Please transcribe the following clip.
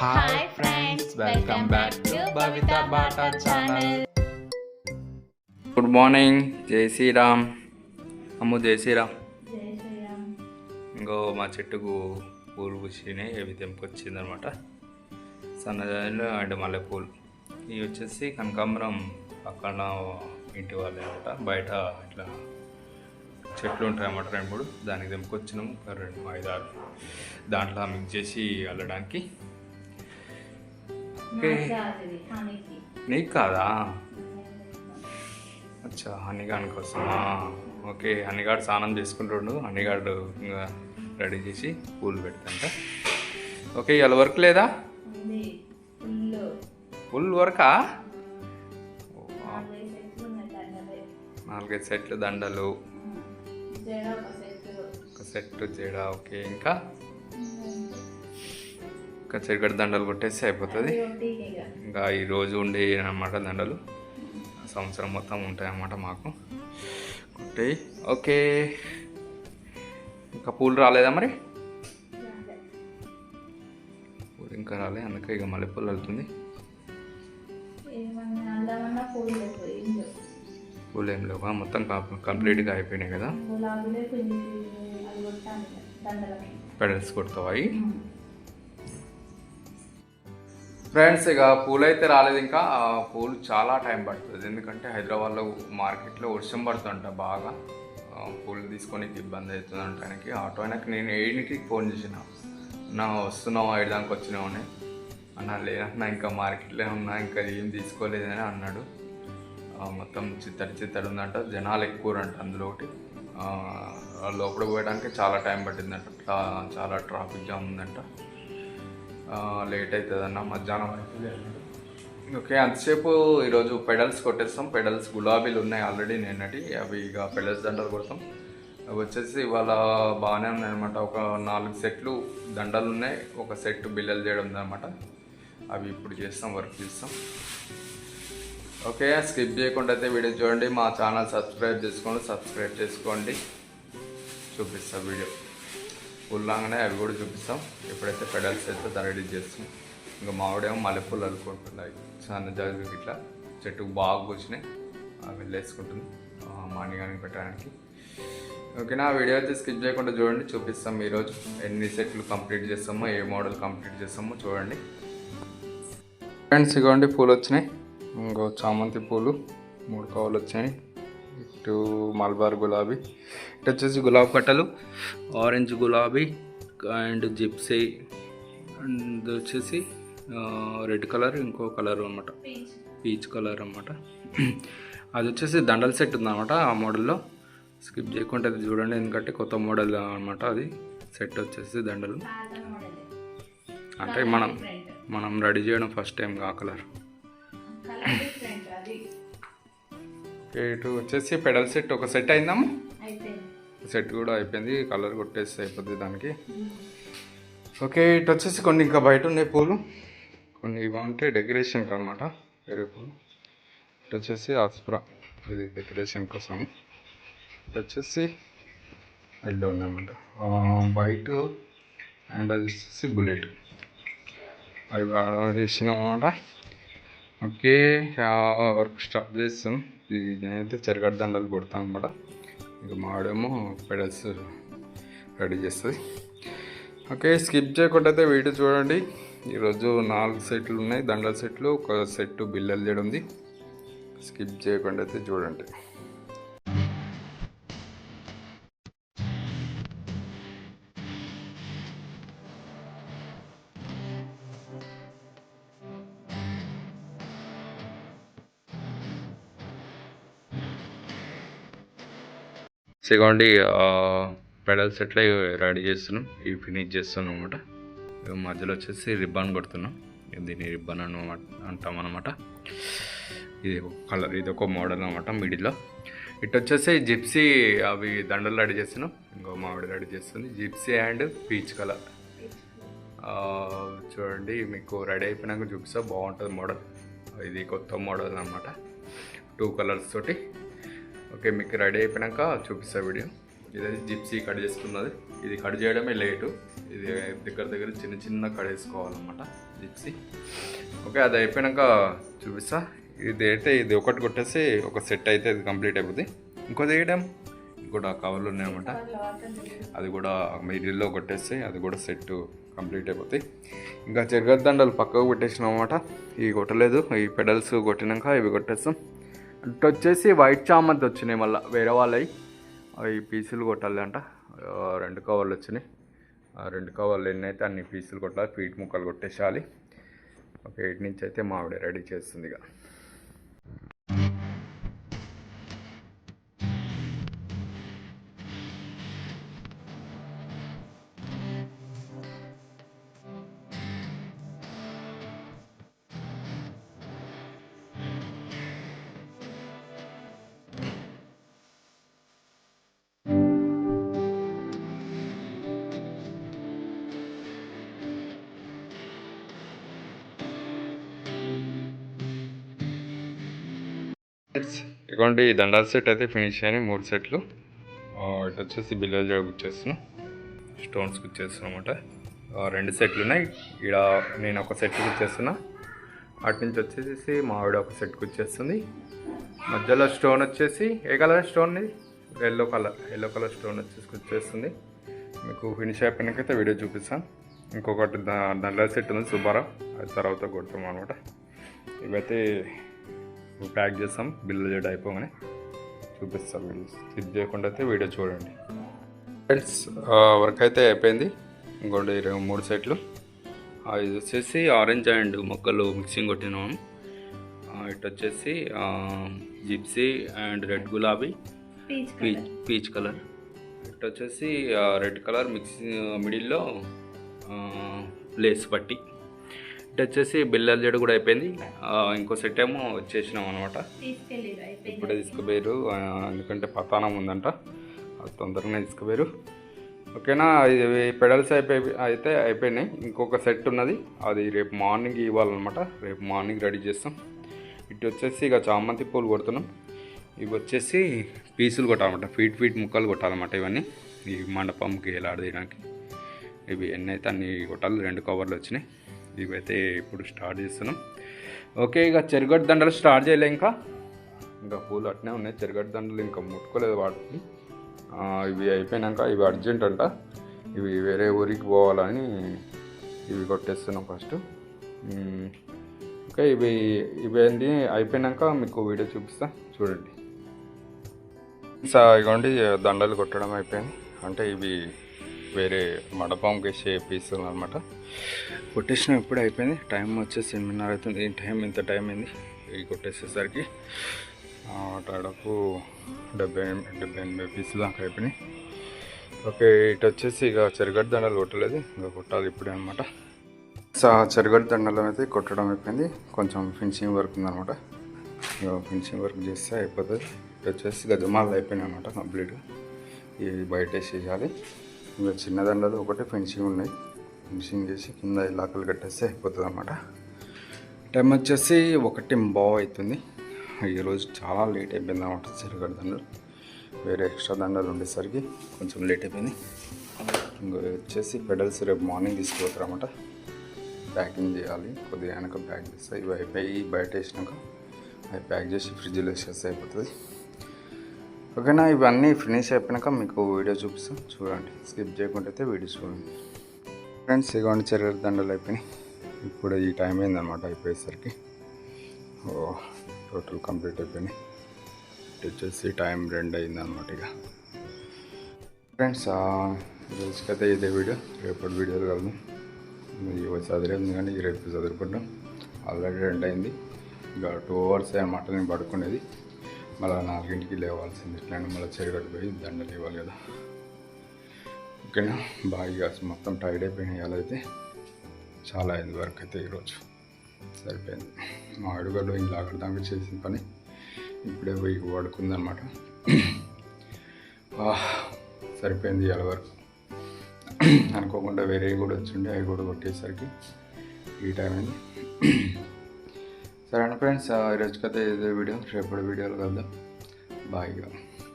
Hi friends welcome back to Bhavitha Bata channel good morning Jai Shriram Ammu జై శ్రీరామ్ ఇంకో మా చెట్టుకు పూలు పూసినాయి. అవి తెంపుకొచ్చింది అనమాట సన్నజాజులు అండ్ మల్లెపూలు. ఇవి వచ్చేసి కనకాంబరం పక్కన ఇంటి వాళ్ళే అనమాట బయట ఇట్లా చెట్లు ఉంటాయి అన్నమాట రెండు మూడు. దానికి తెంపుకొచ్చినాము. రెండు ఐదు ఆరు. దాంట్లో మిక్స్ చేసి అల్లడానికి ఓకే నీకు కాదా అచ్చా హనీగాడ్ కోసమా? ఓకే హనీగాడ్ స్నానం చేసుకుంటుండు. హనీగాడు ఇంకా రెడీ చేసి పూలు పెడతాంట. ఓకే ఇవాళ వర్క్ లేదా? ఫుల్. వర్కా? నాలుగైదు సెట్లు దండలు. ఒక సెట్ జడ ఓకే. ఇంకా? ఇంకా చెరుగడ్డ దండలు కొట్టేస్తే అయిపోతుంది. ఇంకా ఈ రోజు ఉండే అన్నమాట దండలు. సంవత్సరం మొత్తం ఉంటాయి అన్నమాట మాకు. కుట్టాయి. ఓకే. ఇంకా పూలు రాలేదా మరి? పూలు ఇంకా రాలే అందుకే ఇక మళ్ళీ పూలు వెళ్తుంది పూలు ఏం లేవు? మొత్తం కంప్లీట్గా అయిపోయినాయి కదా. పెడల్స్ కొడతావా అవి ఫ్రెండ్స్ ఇక పూలు అయితే రాలేదు. ఇంకా ఆ పూలు చాలా టైం పడుతుంది. ఎందుకంటే హైదరాబాద్లో మార్కెట్లో వర్షం పడుతుంట బాగా. పూలు తీసుకొని ఇబ్బంది అవుతుంది అంటానికి ఆటో ఆయనకి నేను ఏడింటికి ఫోన్ చేసిన. నా వస్తున్నావు? ఐదు దానికి వచ్చినావు? అన్న లేదన్నా ఇంకా మార్కెట్లో ఉన్నా ఇంకా ఏం తీసుకోలేదని అన్నాడు. మొత్తం చిత్తడి చిత్తడి ఉందంట. జనాలు ఎక్కువ అంట అందులో ఒకటి లోపల పోయడానికి చాలా టైం పట్టిందంట. చాలా ట్రాఫిక్ జామ్ ఉందంట. లేట్ అవుతుంది అన్న మధ్యాహ్నం. అవుతుంది ఓకే అంతసేపు ఈరోజు పెడల్స్ కొట్టేస్తాం. పెడల్స్ గులాబీలు ఉన్నాయి ఆల్రెడీ నిన్నటి. అవి ఇక పెడల్స్ దండలు కొడతాం. అవి వచ్చేసి ఇవాళ బాగానే ఉన్నాయన్నమాట. ఒక నాలుగు సెట్లు దండలు ఉన్నాయి. ఒక సెట్ బిల్లలు చేయడం ఉందన్నమాట. అవి ఇప్పుడు చేస్తాం వర్క్ చేస్తాం. ఓకే స్కిప్ చేయకుండా అయితే వీడియో చూడండి. మా ఛానల్ సబ్స్క్రైబ్ చేసుకోండి. సబ్స్క్రైబ్ చేసుకోండి. చూపిస్తాం వీడియో. పుల్లాగానే అవి కూడా చూపిస్తాం. ఎప్పుడైతే పెడల్స్ అయితే రెడీ చేస్తాం. ఇంకా మామిడేమో మల్లెపూలు అల్లుకుంటున్నాయి సన్న జాగ్రత్త ఇట్లా చెట్టుకు బాగా కూర్చున్నాయి. అవి వెళ్ళేసుకుంటుంది. మార్నింగ్ పెట్టడానికి. ఓకేనా? ఆ వీడియో అయితే స్కిప్ చేయకుండా చూడండి. చూపిస్తాం ఈరోజు ఎన్ని సెట్లు కంప్లీట్ చేస్తామో ఏ మోడల్ కంప్లీట్ చేస్తామో చూడండి. ఫ్రెండ్స్ ఇగోండి పూలు వచ్చినాయి ఇంకో చామంతి పూలు మూడు కవర్లు వచ్చాయి. ఇటు మల్బార్ గులాబీ ఇటు వచ్చేసి గులాబీ కట్టలు ఆరెంజ్ గులాబీ అండ్ జిప్సీ అండ్ వచ్చేసి రెడ్ కలర్ ఇంకో కలర్ అనమాట పీచ్ కలర్ అనమాట అది వచ్చేసి దండల సెట్ ఉందన్నమాట ఆ మోడల్లో స్కిప్ చేయకుండా అది చూడండి ఎందుకంటే కొత్త మోడల్ అనమాట అది. సెట్ వచ్చేసి దండలు. అంటే మనం మనం రెడీ చేయడం ఫస్ట్ టైం ఆ కలర్ ఇటు వచ్చేసి పెడల్ సెట్ ఒక సెట్ అయిందాము సెట్ కూడా అయిపోయింది కలర్ కొట్టేసి అయిపోద్ది దానికి. ఓకే ఇటు వచ్చేసి కొన్ని ఇంకా బయట ఉన్నాయి పూలు. కొన్ని ఇవంటే డెకరేషన్కి అనమాట వేరే పూలు. ఇటు వచ్చేసి ఆస్ప్రా ఇది డెకరేషన్ కోసం. ఇటు వచ్చేసి ఎల్లో ఉందన్నమాట. వైట్ అండ్ అది వచ్చేసి బుల్లెట్. అవి వేసినాం అనమాట ఓకే వర్క్ స్టార్ట్ చేస్తాం. ఇది నేనైతే చెరగడ్డ దండలు కొడతాను అనమాట ఇక మాడేమో పెడల్స్ రెడీ చేస్తుంది. ఓకే స్కిప్ చేయకుండా అయితే వీడియో చూడండి. ఈరోజు నాలుగు సెట్లు ఉన్నాయి దండల సెట్లు ఒక సెట్ బిల్లలు చేయడం ఉంది స్కిప్ చేయకుండా అయితే చూడండి. సెకండ్ పెడల్స్ ఎట్లా రెడీ చేస్తున్నాం. ఇవి ఫినిష్ చేస్తున్నాం అనమాట మధ్యలో వచ్చేసి రిబ్బన్ కొడుతున్నాం. దీన్ని రిబ్బన్ అని అంటాం అనమాట ఇది కలర్ ఇది ఒక మోడల్ అనమాట మిడిల్లో. ఇటు వచ్చేసి జిప్సీ అవి దండలు రెడీ చేస్తున్నాం. ఇంకో మామిడి రెడీ చేస్తుంది. Gypsy and peach colour. చూడండి మీకు రెడీ అయిపోయినాక చూపిస్తా. బాగుంటుంది మోడల్. ఇది కొత్త మోడల్ అనమాట టూ కలర్స్ తోటి. ఓకే మీకు రెడీ అయిపోయాక చూపిస్తా వీడియో. ఇదైతే జిప్సీ కట్ చేసుకున్నది. ఇది కట్ చేయడమే లేటు. ఇది దగ్గర దగ్గర చిన్న చిన్న కట్ చేసుకోవాలన్నమాట జిప్సీ. ఓకే అది అయిపోయాక చూపిస్తా. ఇది అయితే ఇది ఒకటి కొట్టేసి ఒక సెట్ అయితే ఇది కంప్లీట్ అయిపోతుంది ఇంకోది వేయడం కూడా కవర్లు ఉన్నాయన్నమాట అది కూడా మిడిల్లో కొట్టేస్తే అది కూడా సెట్ కంప్లీట్ అయిపోతాయి ఇంకా చెరగద్దండలు పక్కకు పెట్టేసినాం అనమాట ఇవి కొట్టలేదు. ఈ పెడల్స్ కొట్టినాక ఇవి కొట్టేస్తాం. అటు వచ్చేసి వైట్ చామంతి వచ్చినాయి మళ్ళీ. వేరే వాళ్ళవి. అవి పీసులు కొట్టాలి అంట రెండు కవర్లు వచ్చినాయి. ఆ రెండు కవర్లు ఎన్ని అయితే అన్ని పీసులు కొట్టాలి ఫీట్ ముక్కలు కొట్టేసేయాలి. ఒక ఎయిట్ నుంచి అయితే మావిడ రెడీ చేస్తుంది ఇక. ఇదిగోండి ఈ దండాల సెట్ అయితే ఫినిష్ అయినాయి మూడు సెట్లు. ఇటు వచ్చేసి బిల్లర్ జాబ్ ఇచ్చేస్తున్నాం. స్టోన్స్ ఇచ్చేస్తున్నాం అనమాట రెండు సెట్లు ఉన్నాయి. ఇక్కడ నేను ఒక సెట్ ఇచ్చేస్తున్నా. అటు నుంచి వచ్చేసి మావిడ ఒక సెట్ ఇచ్చేస్తుంది. మధ్యలో స్టోన్ వచ్చేసి ఏ colour stone yellow colour yellow colour stone వచ్చేసి వచ్చేస్తుంది మీకు ఫినిష్ అయిపోయినాకైతే వీడియో చూపిస్తాను. ఇంకొకటి దా- దండాల సెట్ ఉంది సుబ్బారావు. అది తర్వాత కొడతాం అనమాట ఇవైతే ప్యాక్ చేస్తాం. బిల్లు చేయడం అయిపోగానే చూపిస్తాం వీడియో. స్కిప్ చేయకుండా అయితే వీడియో చూడండి. ఫ్రెండ్స్ వర్క్ అయితే అయిపోయింది. ఇంకోటి ఇరవై మూడు సెట్లు. ఇది వచ్చేసి ఆరెంజ్ అండ్ మొక్కలు మిక్సింగ్ కొట్టినాము ఇటు వచ్చేసి జిప్సీ అండ్ రెడ్ గులాబీ. పీచ్ పీచ్ కలర్ ఇటు వచ్చేసి రెడ్ కలర్ మిక్సింగ్ మిడిల్లో లేస్ పట్టి. ఇటు వచ్చేసి బిల్లల జడ కూడా అయిపోయింది. ఇంకో సెట్ ఏమో వచ్చేసినాం అనమాట ఇప్పుడే తీసుకుపోయారు ఎందుకంటే పతానం ఉందంట. అది తొందరగానే తీసుకుపోయారు ఓకేనా? ఇది పెడల్స్ అయిపోయి అయితే అయిపోయినాయి. ఇంకొక సెట్ ఉన్నది. అది రేపు మార్నింగ్ ఇవ్వాలన్నమాట. రేపు మార్నింగ్ రెడీ చేస్తాం. ఇటు వచ్చేసి ఇక చామంతి పూలు కొడుతున్నాం. ఇవి వచ్చేసి పీసులు కొట్టాలన్నమాట. ఫీట్ ఫీట్ ముక్కలు కొట్టాలన్నమాట ఇవన్నీ. ఈ మండపంకి ఎలాడదీయడానికి ఇవి ఎన్ని అయితే అన్ని కొట్టాలి రెండు కవర్లు వచ్చినాయి. ఇవైతే ఇప్పుడు స్టార్ట్ చేస్తున్నాం. ఓకే ఇక చెరుగడ్డ దండలు స్టార్ట్ చేయలే ఇంకా. ఇంకా పూలు అట్నే ఉన్నాయి. చెరుగడ్డ దండలు ఇంకా ముట్టుకోలేదు వాటిని. ఇవి అయిపోయినాక ఇవి అర్జెంట్ అంట. ఇవి వేరే ఊరికి పోవాలని ఇవి కొట్టేస్తున్నాం ఫస్ట్. ఓకే ఇంకా ఇవి ఇవేంటి అయిపోయినాక మీకు వీడియో చూపిస్తా. చూడండి. సో ఇగోండి దండలు కొట్టడం అయిపోయింది. అంటే ఇవి వేరే మడపంకి వేసే పీసులు అనమాట కొట్టేసిన ఇప్పుడు అయిపోయింది. టైం వచ్చేసి ఎనిమిదిన్నర అవుతుంది. ఈ టైం ఇంత టైం అయింది. ఇవి కొట్టేసేసరికి ఆ, దాదాపు డెబ్బై డెబ్బై ఎనభై పీసులు దాకా అయిపోయినాయి. ఓకే ఇటు వచ్చేసి ఇక చెరగడ్డ దండలు కొట్టలేదు. ఇంకా కొట్టాలి ఇప్పుడే అనమాట సో చెరగడ్డ దండలు అయితే కొట్టడం అయిపోయింది. కొంచెం ఫినిషింగ్ వర్క్ ఉందనమాట ఇక ఫినిషింగ్ వర్క్ చేస్తే అయిపోతుంది. ఇటు వచ్చేసి గజమాలు అయిపోయినాయి అనమాట కంప్లీట్గా ఇవి బయట వేసేయాలి ఇంకా చిన్న దండలు ఒకటే ఫినిషింగ్ ఉన్నాయి. ఫినిషింగ్ చేసి కింద ఇలాకలు కట్టేస్తే అయిపోతుంది అనమాట టైం వచ్చేసి ఒకటి బావ్ అవుతుంది. ఈరోజు చాలా లేట్ అయిపోయింది అనమాట చెరగడ్డ దండలు. వేరే ఎక్స్ట్రా దండలు ఉండేసరికి కొంచెం లేట్ అయిపోయింది. ఇంకా వచ్చేసి పెడల్స్ రేపు మార్నింగ్ తీసుకుపోతారు అనమాట ప్యాకింగ్ చేయాలి. కొద్దిగా వెనక ప్యాక్ చేస్తే ఇవి అయిపోయి బయట వేసినాక అవి ప్యాక్ చేసి ఫ్రిడ్జ్లో వేసేస్తే అయిపోతుంది. ఓకేనా? ఇవన్నీ ఫినిష్ అయిపోయినాక మీకు వీడియో చూపిస్తాం చూడండి. స్కిప్ చేయకుండా అయితే వీడియో చూడండి. ఫ్రెండ్స్ ఇగోండి చెర్ర దండలు అయిపోయినాయి. ఇప్పుడు ఈ టైం అయిందనమాట అయిపోయేసరికి. ఓ టోటల్ కంప్లీట్ అయిపోయినాయి. ఇటు వచ్చేసి టైం రెండు అయిందనమాట ఇక ఫ్రెండ్స్ రోజుకైతే ఇదే వీడియో రేపటి వీడియోలు కలదు ఇవి చదివేది కానీ రేపు చదువుకుంటాం. ఆల్రెడీ రెండు అయింది. ఇక టూ అవర్స్ అనమాట నేను పడుకునేది. మళ్ళీ నాలుగింటికి లేవాల్సింది. ఇట్లానే మళ్ళీ చెరుగట్టు పోయి దండలు ఇవ్వాలి కదా. ఓకేనా? బాగా మొత్తం టైర్డ్ అయిపోయినాయి అలా అయితే చాలా అయింది వర్క్ అయితే ఈరోజు. సరిపోయింది. మా అడుగులో ఇలా అక్కడ దాకా చేసిన పని ఇప్పుడే పోయి పడుకుందనమాట సరిపోయింది ఇవాళ వరకు అనుకోకుండా వేరే కూడా వచ్చిండే అవి కూడా కొట్టేసరికి ఈ టైం అయింది. సరే ఫ్రెండ్స్ ఈరోజుకైతే ఇదే వీడియో రేపటి వీడియోలు కలుద్దాం. బాయ్